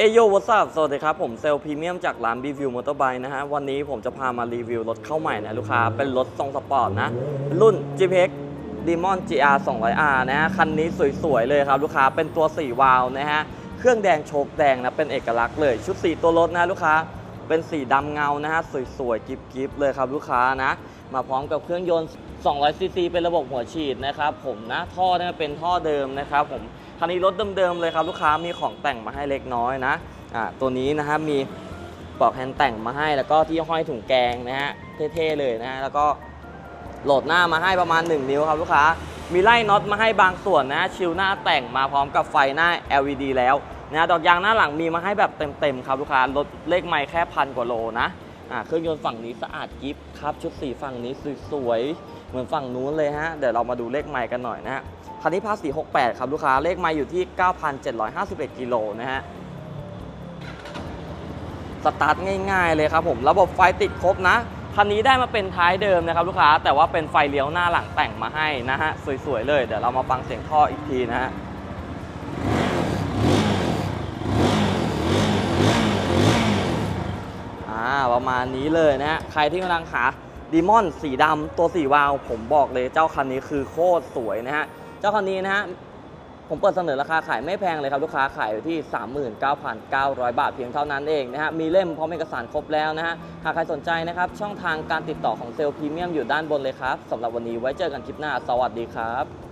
เอโยวัสดสวัสดีครับ ผมเซลพรีเมียมจากร้าน b ีวิวมอเตอร์ไบค์นะฮะ วันนี้ผมจะพามารีวิวรถเข้าใหม่นะลูกค้า เป็นรถทรงสปอร์ตนะ รุ่น GPX Demon GR 200R นะฮะ คันนี้สวย ๆ เลยครับ ลูกค้าเป็นตัว 4 วาล์วนะฮะ เครื่องแดงโชคแดงนะ เป็นเอกลักษณ์เลย ชุดสีตัวรถนะลูกค้า เป็นสีดำเงานะฮะ สวย ๆ กิฟๆเลยครับลูกค้านะ มาพร้อมกับเครื่องยนต์ 200 ซีซีเป็นระบบหัวฉีดนะครับผมนะท่อเนี่ยเป็นท่อเดิมนะครับผมคันนี้รถเดิมๆเลยครับลูกค้ามีของแต่งมาให้เล็กน้อยนะอ่าตัวนี้นะฮะมีปลอกแฮนด์แต่งมาให้ แล้วก็ที่ห้อยถุงแกงนะฮะเท่ๆเลยนะฮะแล้วก็โหลดหน้ามาให้ประมาณ 1 นิ้วครับลูกค้ามีไล่น็อตมาให้บางส่วนนะชิลหน้าแต่งมาพร้อมกับไฟหน้า LED แล้วนะดอกยางหน้าหลังมีมาให้แบบเต็มๆครับลูกค้ารถเลขไมล์แค่พันกว่าโลนะ อ่าเครื่องยนต์ฝั่งนี้สะอาดกิฟครับ ชุดสีฝั่งนี้สวยๆ เหมือนฝั่งนู้นเลยฮะ เดี๋ยวเรามาดูเลขไมล์กันหน่อยนะฮะ คันนี้ภาษี68 ครับลูกค้า เลขไมาอยู่ที่ 9,751 กิโลนะฮะ สตาร์ทง่ายๆเลยครับผม ระบบไฟติดครบนะ คันนี้ได้มาเป็นท้ายเดิมนะครับลูกค้า แต่ว่าเป็นไฟเลี้ยวหน้าหลังแต่งมาให้นะฮะ สวยๆเลย เดี๋ยวเรามาฟังเสียงท่ออีกทีนะฮะ อ่า ประมาณนี้เลยนะฮะใครที่กำลังหาดีมอนสีดำตัวสีวาว ผมบอกเลยเจ้าคันนี้คือโคตรสวยนะฮะ เจ้าคันนี้นะฮะ ผมเปิดเสนอราคาขายไม่แพงเลยครับลูกค้าขายอยู่ที่ 39,900 บาทเพียงเท่านั้นเองนะฮะ มีเล่มพร้อมเอกสารครบแล้วนะฮะ หากใครสนใจนะครับ ช่องทางการติดต่อของเซลล์พรีเมียมอยู่ด้านบนเลยครับสำหรับวันนี้ไว้เจอกันคลิปหน้า สวัสดีครับ